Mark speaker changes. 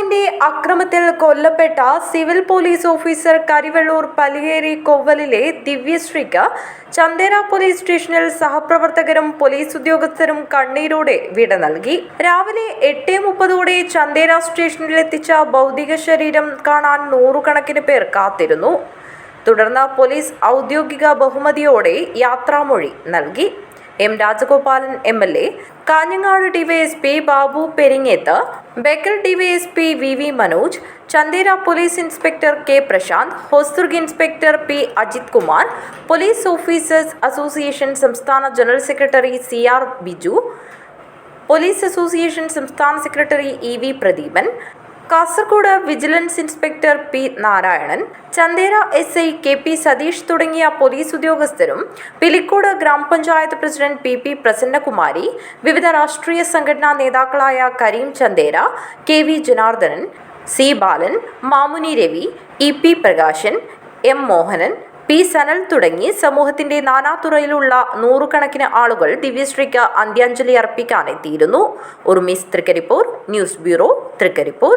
Speaker 1: അക്രമത്തിൽ കൊല്ലപ്പെട്ട civil police officer Karivellur Paliyeri കൊവ്വലിലെ ദിവ്യശ്രീക്ക് ചന്ദേര പോലീസ് സ്റ്റേഷനിൽ സഹപ്രവർത്തകരും പോലീസ് ഉദ്യോഗസ്ഥരും കണ്ണീരോടെ വിട നൽകി. രാവിലെ എട്ട് മുപ്പതോടെ ചന്ദേര സ്റ്റേഷനിലെത്തിച്ച ഭൗതിക ശരീരം കാണാൻ നൂറുകണക്കിന് പേർ കാത്തിരുന്നു. തുടർന്ന് പോലീസ് ഔദ്യോഗിക ബഹുമതിയോടെ യാത്രാമൊഴി നൽകി. M Rajagopalan M L A Kanhangad DYSP Babu Peringeth Bekal DYSP V V Manoj Chandera police inspector K Prashanth Hosdurg inspector P Ajith Kumar police officers association സംസ്ഥാന general secretary C R Biju police association സംസ്ഥാന secretary E V Pradeepan Kasaragod vigilance inspector P Narayanan Chandera S I K P Satheesh തുടങ്ങിയ police ഉദ്യോഗസ്ഥരും പിലിക്കോട് ഗ്രാമപഞ്ചായത്ത് president P P Prasannakumari വിവിധ രാഷ്ട്രീയ സംഘടനാ നേതാക്കളായ Kareem Chandera K V Janardhanan C Balan Mamuni Ravi E P Prakashan M Mohanan P Sanal തുടങ്ങി സമൂഹത്തിന്റെ നാനാതുറയിലുള്ള നൂറുകണക്കിന് ആളുകൾ ദിവ്യശ്രീക്ക് അന്ത്യാഞ്ജലി അർപ്പിക്കാനെത്തിയിരുന്നു. ഉർമിസ് തൃക്കരിപ്പൂർ ന്യൂസ് ബ്യൂറോ തൃക്കരിപ്പൂർ.